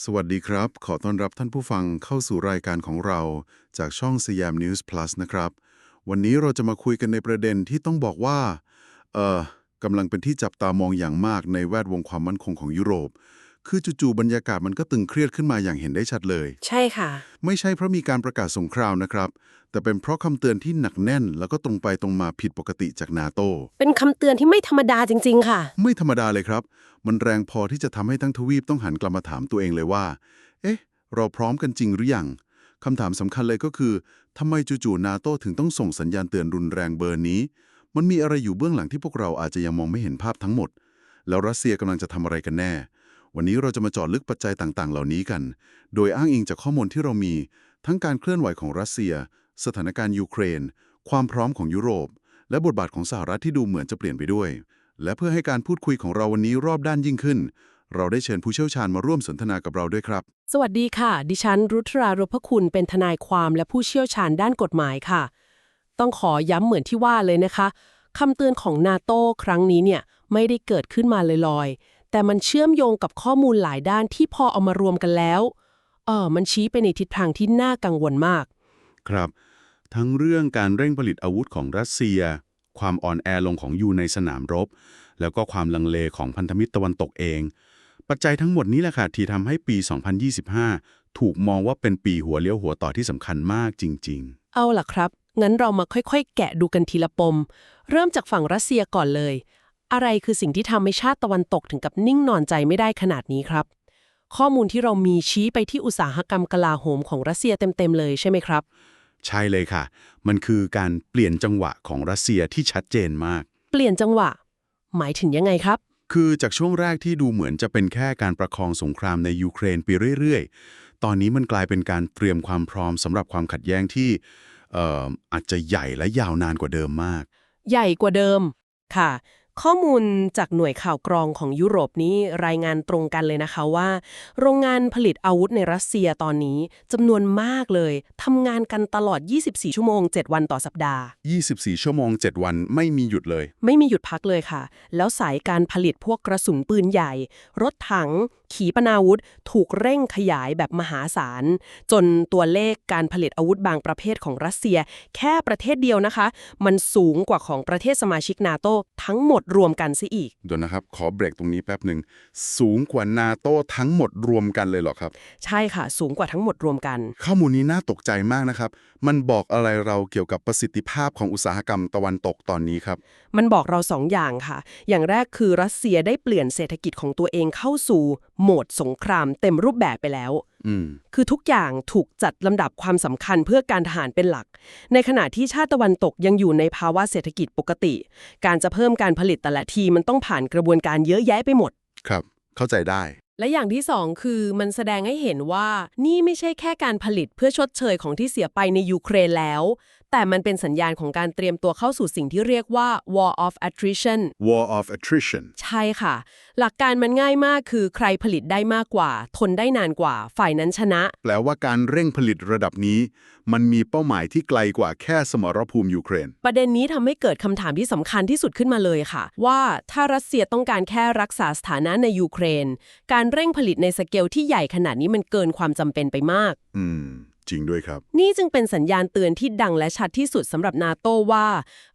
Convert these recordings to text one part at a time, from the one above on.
สวัสดีครับ ขอต้อนรับท่านผู้ฟังเข้าสู่รายการของเรา จากช่องสยามนิวส์ Plus นะครับ วันนี้เราจะมาคุยกันในประเด็นที่ต้องบอกว่า เอ่อกำลังเป็นที่จับตามองอย่างมากในแวดวงความมั่นคงของยุโรป คือจู่ๆบรรยากาศมันก็ตึงเครียดขึ้นมาอย่างเห็นได้ชัดเลย ใช่ค่ะ ไม่ใช่เพราะมีการประกาศสงครามนะครับ แต่เป็นเพราะคำเตือนที่หนักแน่น แล้วก็ตรงไปตรงมาผิดปกติจากนาโต เป็นคำเตือนที่ไม่ธรรมดาจริง ๆ ค่ะ ไม่ธรรมดาเลยครับ มันแรงพอที่จะทำให้ทั้งทวีปต้องหันกลับมาถามตัวเองเลยว่า เอ๊ะ เราพร้อมกันจริงหรือยังคำถามสำคัญเลยก็คือทำไมจู่ๆนาโต้ถึงต้องส่งสัญญาณเตือนรุนแรงเบอร์นี้ มันมีอะไรอยู่เบื้องหลังที่พวกเราอาจจะยังมองไม่เห็นภาพทั้งหมด แล้วรัสเซียกำลังจะทำอะไรกันแน่ วันนี้เราจะมาเจาะลึกปัจจัยต่างๆ เหล่านี้กัน โดยอ้างอิงจากข้อมูลที่เรามี ทั้งการเคลื่อนไหวของรัสเซีย สถานการณ์ยูเครน ความพร้อมของยุโรป และบทบาทของสหรัฐที่ดูเหมือนจะเปลี่ยนไปด้วย และเพื่อให้การพูดคุยของเราวันนี้รอบด้านยิ่งขึ้น เราได้เชิญผู้เชี่ยวชาญมาร่วมสนทนากับเราด้วยครับ สวัสดีค่ะ ดิฉันรุทรารพคุณเป็นทนายความและผู้เชี่ยวชาญด้านกฎหมายค่ะ ต้องขอย้ำเหมือนที่ว่าเลยนะคะคำเตือนของนาโต้ครั้งนี้เนี่ยไม่ได้เกิดขึ้นมาลอย แต่มันเชื่อมโยงกับข้อมูลหลายด้านที่พอเอามารวมกันแล้วเออมันชี้ไปในทิศทางที่น่ากังวลมาก ครับ ทั้งเรื่องการเร่งผลิตอาวุธของรัสเซีย ความอ่อนแอลงของยูในสนามรบ แล้วก็ความลังเลของพันธมิตรตะวันตกเอง ปัจจัยทั้งหมดนี้แหละค่ะที่ทำให้ปี 2025 ถูกมองว่าเป็นปีหัวเลี้ยวหัวต่อที่สำคัญมากจริงเอาล่ะครับ งั้นเรามาค่อยๆ แกะดูกันทีละปม เริ่มจากฝั่งรัสเซียก่อนเลย อะไรคือสิ่งที่ทำให้ชาติตะวันตกถึงกับนิ่งนอนใจไม่ได้ขนาดนี้ครับ ข้อมูลที่เรามีชี้ไปที่อุตสาหกรรมกลาโหมของรัสเซียเต็มๆเลยใช่ไหมครับๆใช่เลยค่ะ มันคือการเปลี่ยนจังหวะของรัสเซียที่ชัดเจนมาก เปลี่ยนจังหวะ หมายถึงยังไงครับ คือจากช่วงแรกที่ดูเหมือนจะเป็นแค่การประคองสงครามในยูเครนไปเรื่อยๆ ตอนนี้มันกลายเป็นการเตรียมความพร้อมสำหรับความขัดแย้งที่เอ่ออาจจะใหญ่และยาวนานกว่าเดิมมาก ใหญ่กว่าเดิมค่ะ ข้อมูลจากหน่วยข่าวกรองของยุโรปนี้รายงานตรงกันเลยนะคะว่า โรงงานผลิตอาวุธในรัสเซียตอนนี้จำนวนมากเลยทำงานกันตลอด 24 ชั่วโมง 7 วันต่อสัปดาห์ 24 ชั่วโมง 7 วันไม่มีหยุดเลย ไม่มีหยุดพักเลยค่ะ แล้วสายการผลิตพวกกระสุนปืนใหญ่ รถถัง ขีปนาวุธถูกเร่งขยายแบบมหาศาล จนตัวเลขการผลิตอาวุธบางประเภทของรัสเซีย แค่ประเทศเดียวนะคะ มันสูงกว่าของประเทศสมาชิกนาโตทั้งหมดรวมกันซิอีกเดี๋ยวนะครับ ขอเบรกตรงนี้แป๊บหนึ่งสูงกว่านาโต้ทั้งหมดรวมกันเลยเหรอครับ ใช่ค่ะ สูงกว่าทั้งหมดรวมกัน ข้อมูลนี้น่าตกใจมากนะครับ มันบอกอะไรเราเกี่ยวกับประสิทธิภาพของอุตสาหกรรมตะวันตกตอนนี้ครับ มันบอกเราสองอย่างค่ะ อย่างแรกคือรัสเซียได้เปลี่ยนเศรษฐกิจของตัวเองเข้าสู่โหมดสงครามเต็มรูปแบบไปแล้วอืมคือทุกอย่างถูกจัดลำดับความสำคัญเพื่อการทหารเป็นหลัก ในขณะที่ชาติตะวันตกยังอยู่ในภาวะเศรษฐกิจปกติ การจะเพิ่มการผลิตแต่ละทีมันต้องผ่านกระบวนการเยอะแยะไปหมด ครับ เข้าใจได้ และอย่างที่สองคือมันแสดงให้เห็นว่านี่ไม่ใช่แค่การผลิตเพื่อชดเชยของที่เสียไปในยูเครนแล้ว แต่มันเป็นสัญญาณของการเตรียมตัวเข้าสู่สิ่งที่เรียกว่า war of attrition war of attrition ใช่ค่ะ หลักการมันง่ายมากคือใครผลิตได้มากกว่า ทนได้นานกว่า ฝ่ายนั้นชนะ แปลว่าการเร่งผลิตระดับนี้ มันมีเป้าหมายที่ไกลกว่าแค่สมรภูมิยูเครน ประเด็นนี้ทำให้เกิดคำถามที่สำคัญที่สุดขึ้นมาเลยค่ะ ว่าถ้ารัสเซียต้องการแค่รักษาสถานะในยูเครน การเร่งผลิตในสเกลที่ใหญ่ขนาดนี้มันเกินความจำเป็นไปมาก อืม จริงด้วยครับ นี่จึงเป็นสัญญาณเตือนที่ดังและชัดที่สุดสำหรับนาโตว่า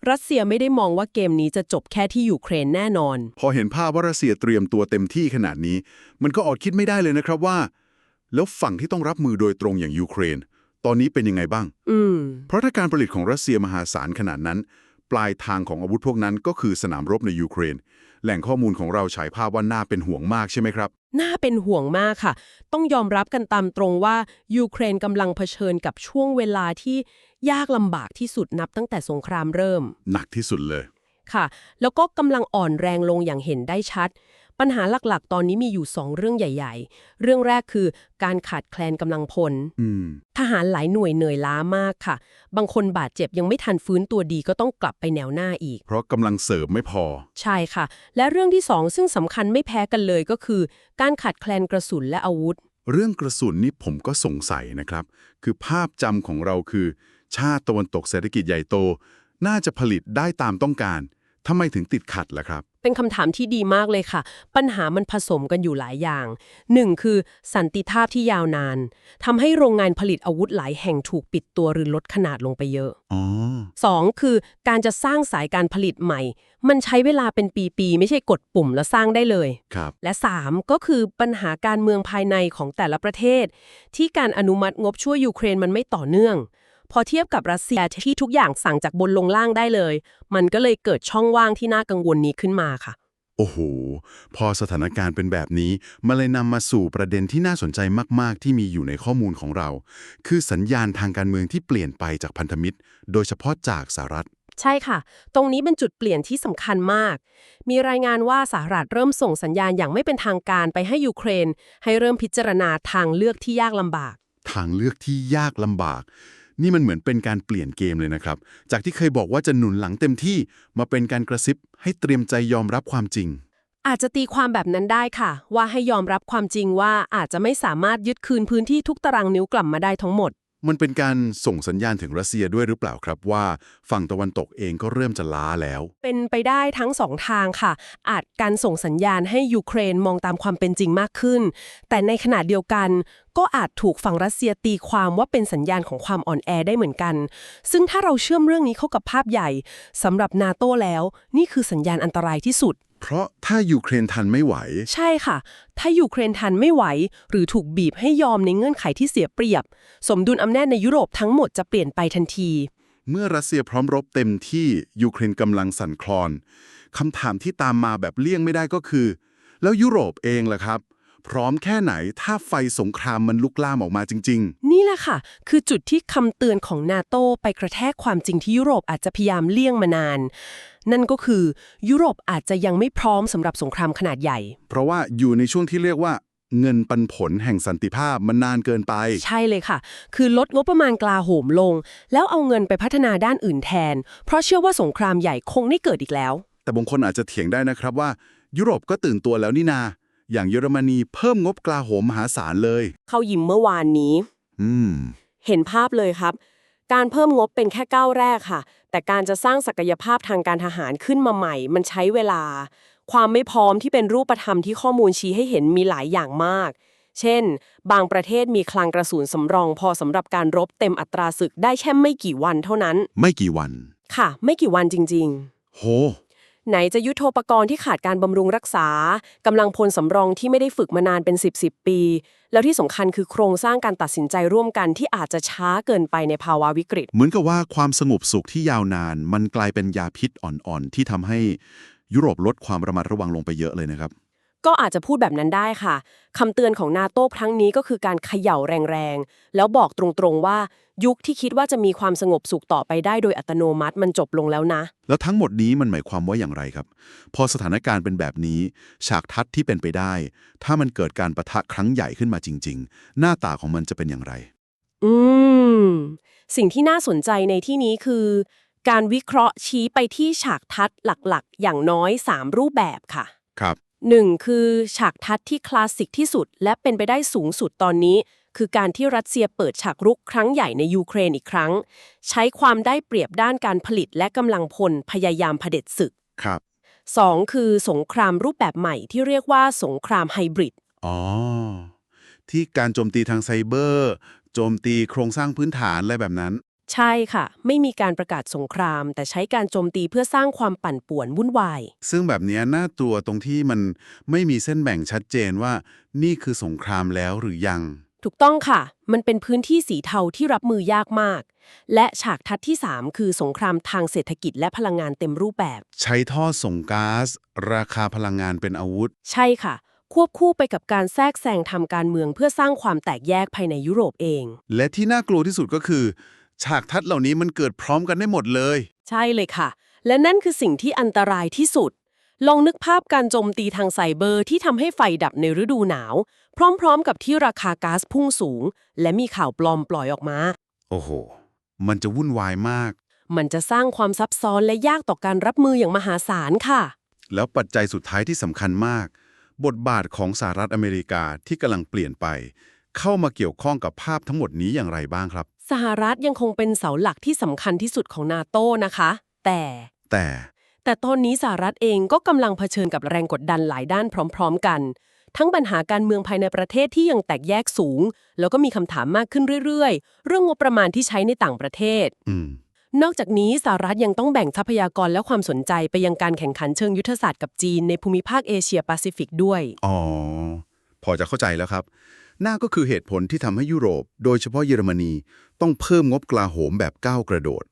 รัสเซียไม่ได้มองว่าเกมนี้จะจบแค่ที่ยูเครนแน่นอน พอเห็นภาพว่ารัสเซียเตรียมตัวเต็มที่ขนาดนี้ มันก็อดคิดไม่ได้เลยนะครับว่า แล้วฝั่งที่ต้องรับมือโดยตรงอย่างยูเครน ตอนนี้เป็นยังไงบ้าง อืม เพราะถ้าการผลิตของรัสเซียมหาศาลขนาดนั้น ปลายทางของอาวุธพวกนั้นก็คือสนามรบในยูเครน แหล่งข้อมูลของเราฉายภาพว่าน่าเป็นห่วงมากใช่ไหมครับ น่าเป็นห่วงมากค่ะ ต้องยอมรับกันตามตรงว่า ยูเครนกำลังเผชิญกับช่วงเวลาที่ยากลำบากที่สุดนับตั้งแต่สงครามเริ่ม หนักที่สุดเลยค่ะ แล้วก็กำลังอ่อนแรงลงอย่างเห็นได้ชัด ปัญหาหลักๆ ตอนนี้มีอยู่ 2 เรื่องใหญ่ ๆ เรื่องแรกคือการขาดแคลนกำลังพลอืมทหารหลายหน่วยเหนื่อยล้ามากค่ะ บางคนบาดเจ็บยังไม่ทันฟื้นตัวดีก็ต้องกลับไปแนวหน้าอีก เพราะกำลังเสริมไม่พอ ใช่ค่ะ และเรื่องที่สองซึ่งสำคัญไม่แพ้กันเลยก็คือ การขาดแคลนกระสุนและอาวุธ เรื่องกระสุนนี่ผมก็สงสัยนะครับ คือภาพจำของเราคือ ชาติตะวันตกเศรษฐกิจใหญ่โต น่าจะผลิตได้ตามต้องการทำไมถึงติดขัดล่ะครับไป เป็นคำถามที่ดีมากเลยค่ะ ปัญหามันผสมกันอยู่หลายอย่างหนึ่งคือสันติภาพที่ยาวนานทำให้โรงงานผลิตอาวุธหลายแห่งถูกปิดตัวหรือลดขนาดลงไปเยอะอ๋อสองคือการจะสร้างสายการผลิตใหม่ มันใช้เวลาเป็นปีๆไม่ใช่กดปุ่มแล้วสร้างได้เลยครับและ 3 ก็คือปัญหาการเมืองภายในของแต่ละประเทศ ที่การอนุมัติงบช่วยยูเครนมันไม่ต่อเนื่อง พอเทียบกับรัสเซียที่ทุกอย่างสั่งจากบนลงล่างได้เลย มันก็เลยเกิดช่องว่างที่น่ากังวลนี้ขึ้นมาค่ะ โอ้โห พอสถานการณ์เป็นแบบนี้มันเลยนำมาสู่ประเด็นที่น่าสนใจมาก ๆ ที่มีอยู่ในข้อมูลของเรา คือสัญญาณทางการเมืองที่เปลี่ยนไปจากพันธมิตร โดยเฉพาะจากสหรัฐใช่ค่ะ ตรงนี้เป็นจุดเปลี่ยนที่สำคัญมาก มีรายงานว่าสหรัฐเริ่มส่งสัญญาณอย่างไม่เป็นทางการไปให้ยูเครน ให้เริ่มพิจารณาทางเลือกที่ยากลำบาก ทางเลือกที่ยากลำบาก นี่มันเหมือนเป็นการเปลี่ยนเกมเลยนะครับ จากที่เคยบอกว่าจะหนุนหลังเต็มที่มาเป็นการกระซิบให้เตรียมใจยอมรับความจริง อาจจะตีความแบบนั้นได้ค่ะ ว่าให้ยอมรับความจริงว่าอาจจะไม่สามารถยึดคืนพื้นที่ทุกตารางนิ้วกลับมาได้ทั้งหมด มันเป็นการส่งสัญญาณถึงรัสเซียด้วยหรือเปล่าครับว่า ฝั่งตะวันตกเองก็เริ่มจะล้าแล้ว เป็นไปได้ทั้งสองทางค่ะ อาจการส่งสัญญาณให้ยูเครนมองตามความเป็นจริงมากขึ้น แต่ในขณะเดียวกันก็อาจถูกฝั่งรัสเซียตีความว่าเป็นสัญญาณของความอ่อนแอได้เหมือนกัน ซึ่งถ้าเราเชื่อมเรื่องนี้เข้ากับภาพใหญ่สำหรับนาโตแล้ว นี่คือสัญญาณอันตรายที่สุด เพราะถ้ายูเครนทันไม่ไหว ใช่ค่ะ ถ้ายูเครนทันไม่ไหว หรือถูกบีบให้ยอมในเงื่อนไขที่เสียเปรียบ สมดุลอำนาจในยุโรปทั้งหมดจะเปลี่ยนไปทันที เมื่อรัสเซียพร้อมรบเต็มที่ยูเครนกำลังสั่นคลอนคำถามที่ตามมาแบบเลี่ยงไม่ได้ก็คือ แล้วยุโรปเองล่ะครับ พร้อมแค่ไหนถ้าไฟสงครามมันลุกลามออกมาจริงนี่แหละค่ะ คือจุดที่คำเตือนของนาโตไปกระแทกความจริงที่ยุโรปอาจจะพยายามเลี่ยงมานาน นั่นก็คือยุโรปอาจจะยังไม่พร้อมสำหรับสงครามขนาดใหญ่ๆเพราะว่าอยู่ในช่วงที่เรียกว่าเงินปันผลแห่งสันติภาพมันนานเกินไป ใช่เลยค่ะ คือลดงบประมาณกลาโหมลง แล้วเอาเงินไปพัฒนาด้านอื่นแทน เพราะเชื่อว่าสงครามใหญ่คงไม่เกิดอีกแล้ว แต่บางคนอาจจะเถียงได้นะครับว่า ยุโรปก็ตื่นตัวแล้วนี่นา อย่างเยอรมนีเพิ่มงบกลาโหมมหาศาลเลย เข้ายิมเมื่อวานนี้ อืม เห็นภาพเลยครับ การเพิ่มงบเป็นแค่ก้าวแรกค่ะ แต่การจะสร้างศักยภาพทางการทหารขึ้นมาใหม่ มันใช้เวลา ความไม่พร้อมที่เป็นรูปธรรมที่ข้อมูลชี้ให้เห็นมีหลายอย่างมาก เช่น บางประเทศมีคลังกระสุนสำรอง พอสำหรับการรบเต็มอัตราศึกได้แค่ไม่กี่วันเท่านั้น ไม่กี่วัน ค่ะ ไม่กี่วันจริงโหๆ ไหนจะยุทโธปกรณ์ที่ขาดการบำรุงรักษากำลังพลสำรองที่ไม่ได้ฝึกมานานเป็น 10 10 ปี แล้วที่สำคัญคือโครงสร้างการตัดสินใจร่วมกันที่อาจจะช้าเกินไปในภาวะวิกฤต เหมือนกับว่าความสงบสุขที่ยาวนาน มันกลายเป็นยาพิษอ่อนๆที่ทำให้ยุโรปลดความระมัดระวังลงไปเยอะเลยนะครับ ก็อาจจะพูดแบบนั้นได้ค่ะคำเตือนของนาโต้ครั้งนี้ก็คือการเขย่าแรงๆ แล้วบอกตรงๆว่ายุคที่คิดว่าจะมีความสงบสุขต่อไปได้โดยอัตโนมัติมันจบลงแล้วนะ แล้วทั้งหมดนี้มันหมายความว่าอย่างไรครับ พอสถานการณ์เป็นแบบนี้ ฉากทัศน์ที่เป็นไปได้ ถ้ามันเกิดการประทะครั้งใหญ่ขึ้นมาจริง ๆ หน้าตาของมันจะเป็นอย่างไร อืม สิ่งที่น่าสนใจในที่นี้คือ การวิเคราะห์ชี้ไปที่ฉากทัศน์หลักๆ อย่างน้อย 3 รูปแบบค่ะ ครับ หนึ่งคือฉากทัศน์ที่คลาสสิกที่สุด และเป็นไปได้สูงสุดตอนนี้ คือการที่รัสเซียเปิดฉากรุกครั้งใหญ่ในยูเครนอีกครั้ง ใช้ความได้เปรียบด้านการผลิตและกำลังพลพยายามเผด็จศึกครับ 2 คือสงครามรูปแบบใหม่ที่เรียกว่าสงครามไฮบริดอ๋อที่การโจมตีทางไซเบอร์ โจมตีโครงสร้างพื้นฐานอะไรแบบนั้น ใช่ค่ะ ไม่มีการประกาศสงคราม แต่ใช้การโจมตีเพื่อสร้างความปั่นป่วนวุ่นวาย ซึ่งแบบเนี้ยน่าตัวตรงที่มันไม่มีเส้นแบ่งชัดเจนว่า นี่คือสงครามแล้วหรือยัง ถูกต้องค่ะ มันเป็นพื้นที่สีเทาที่รับมือยากมาก และฉากทัศน์ที่ 3 คือสงครามทางเศรษฐกิจและพลังงานเต็มรูปแบบ ใช้ท่อส่งก๊าซราคาพลังงานเป็นอาวุธ ใช่ค่ะ ควบคู่ไปกับการแทรกแซงทำการเมืองเพื่อสร้างความแตกแยกภายในยุโรปเอง และที่น่ากลัวที่สุดก็คือ ฉากทัศน์เหล่านี้มันเกิดพร้อมกันได้หมดเลย ใช่เลยค่ะ และนั่นคือสิ่งที่อันตรายที่สุด ลองนึกภาพการโจมตีทางไซเบอร์ที่ทำให้ไฟดับในฤดูหนาว พร้อมๆ กับที่ราคาก๊าซพุ่งสูง และมีข่าวปลอมปล่อยออกมา โอ้โห มันจะวุ่นวายมาก มันจะสร้างความซับซ้อนและยากต่อการรับมืออย่างมหาศาลค่ะ แล้วปัจจัยสุดท้ายที่สำคัญมาก บทบาทของสหรัฐอเมริกาที่กำลังเปลี่ยนไป เข้ามาเกี่ยวข้องกับภาพทั้งหมดนี้อย่างไรบ้างครับ สหรัฐยังคงเป็นเสาหลักที่สำคัญที่สุดของนาโต้นะคะ แต่ แต่ แต่ตอนนี้สหรัฐเองก็กำลังเผชิญกับแรงกดดันหลายด้านพร้อม ๆ กัน ทั้งปัญหาการเมืองภายในประเทศที่ยังแตกแยกสูง แล้วก็มีคำถามมากขึ้นเรื่อยๆ เรื่องงบประมาณที่ใช้ในต่างประเทศอืมนอกจากนี้สหรัฐยังต้องแบ่งทรัพยากรและความสนใจไปยังการแข่งขันเชิงยุทธศาสตร์กับจีนในภูมิภาคเอเชียแปซิฟิกด้วย อ๋อ พอจะเข้าใจแล้วครับ น่าก็คือเหตุผลที่ทำให้ยุโรป โดยเฉพาะเยอรมนี ต้องเพิ่มงบกลาโหมแบบก้าวกระโดด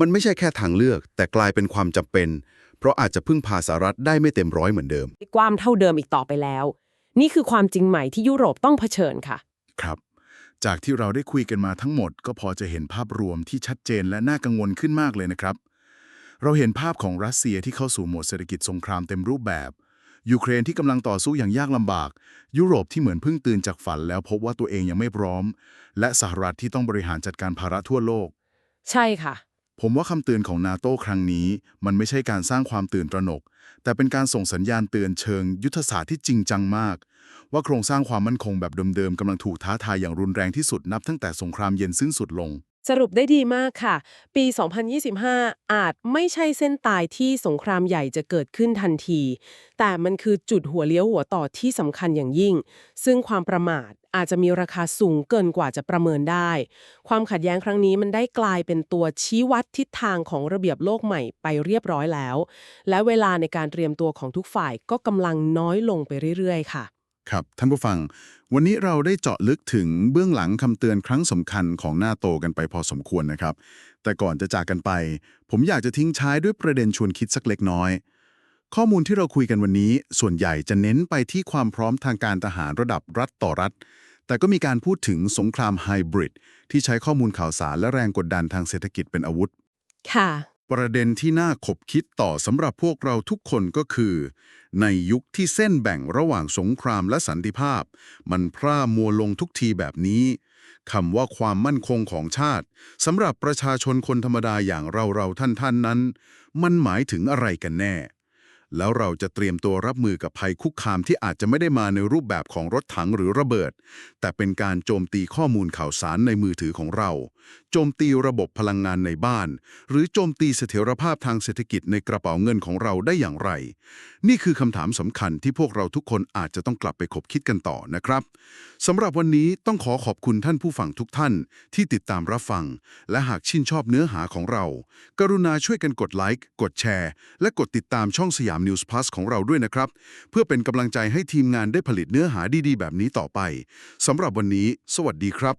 มันไม่ใช่แค่ทางเลือก แต่กลายเป็นความจำเป็น เพราะอาจจะพึ่งพาสหรัฐได้ไม่เต็มร้อยเหมือนเดิมความเท่าเดิมอีกต่อไปแล้ว นี่คือความจริงใหม่ที่ยุโรปต้องเผชิญค่ะ ครับ จากที่เราได้คุยกันมาทั้งหมด ก็พอจะเห็นภาพรวมที่ชัดเจนและน่ากังวลขึ้นมากเลยนะครับ เราเห็นภาพของรัสเซียที่เข้าสู่โหมดเศรษฐกิจสงครามเต็มรูปแบบ ยูเครนที่กำลังต่อสู้อย่างยากลำบาก ยุโรปที่เหมือนเพิ่งตื่นจากฝันแล้วพบว่าตัวเองยังไม่พร้อม และสหรัฐที่ต้องบริหารจัดการภาระทั่วโลก ใช่ค่ะ ผมว่าคำเตือนของนาโต้ครั้งนี้ มันไม่ใช่การสร้างความตื่นตระหนก แต่เป็นการส่งสัญญาณเตือนเชิง ยุทธศาสตร์ที่จริงจังมาก ว่าโครงสร้างความมั่นคงแบบเดิมๆกำลังถูกท้าทายอย่างรุนแรงที่สุดนับตั้งแต่สงครามเย็นสิ้นสุดลง สรุปได้ดีมากค่ะ ปี 2025 อาจไม่ใช่เส้นตายที่สงครามใหญ่จะเกิดขึ้นทันที แต่มันคือจุดหัวเลี้ยวหัวต่อที่สำคัญอย่างยิ่ง ซึ่งความประมาทอาจจะมีราคาสูงเกินกว่าจะประเมินได้ ความขัดแย้งครั้งนี้มันได้กลายเป็นตัวชี้วัดทิศทางของระเบียบโลกใหม่ไปเรียบร้อยแล้ว และเวลาในการเตรียมตัวของทุกฝ่ายก็กำลังน้อยลงไปเรื่อยๆ ค่ะ ครับ ท่านผู้ฟัง วันนี้เราได้เจาะลึกถึงเบื้องหลังคำเตือนครั้งสำคัญของหน้าโตกันไปพอสมควรนะครับ แต่ก่อนจะจากกันไป ผมอยากจะทิ้งท้ายด้วยประเด็นชวนคิดสักเล็กน้อย ข้อมูลที่เราคุยกันวันนี้ ส่วนใหญ่จะเน้นไปที่ความพร้อมทางการทหารระดับรัฐต่อรัฐ แต่ก็มีการพูดถึงสงครามไฮบริดที่ใช้ข้อมูลข่าวสารและแรงกดดันทางเศรษฐกิจเป็นอาวุธ ค่ะ ประเด็นที่น่าขบคิดต่อสำหรับพวกเราทุกคนก็คือ ในยุคที่เส้นแบ่งระหว่างสงครามและสันติภาพ มันพร่ามัวลงทุกทีแบบนี้คำว่าความมั่นคงของชาติสำหรับประชาชนคนธรรมดาอย่างเราเราท่านท่านๆนั้น มันหมายถึงอะไรกันแน่ แล้วเราจะเตรียมตัวรับมือกับภัยคุกคามที่อาจจะไม่ได้มาในรูปแบบของรถถังหรือระเบิด แต่เป็นการโจมตีข้อมูลข่าวสารในมือถือของเรา โจมตีระบบพลังงานในบ้าน หรือโจมตีเสถียรภาพทางเศรษฐกิจในกระเป๋าเงินของเราได้อย่างไร นี่คือคำถามสำคัญที่พวกเราทุกคนอาจจะต้องกลับไปคบคิดกันต่อนะครับสำหรับวันนี้ต้องขอขอบคุณท่านผู้ฟังทุกท่าน ที่ติดตามรับฟัง และหากชื่นชอบเนื้อหาของเรา กรุณาช่วยกันกดไลค์กดแชร์ และกดติดตามช่องสยาม News Plus ของเราด้วยนะครับ เพื่อเป็นกำลังใจให้ทีมงานได้ผลิตเนื้อหาดีๆ แบบนี้ต่อไปสำหรับวันนี้ สวัสดีครับ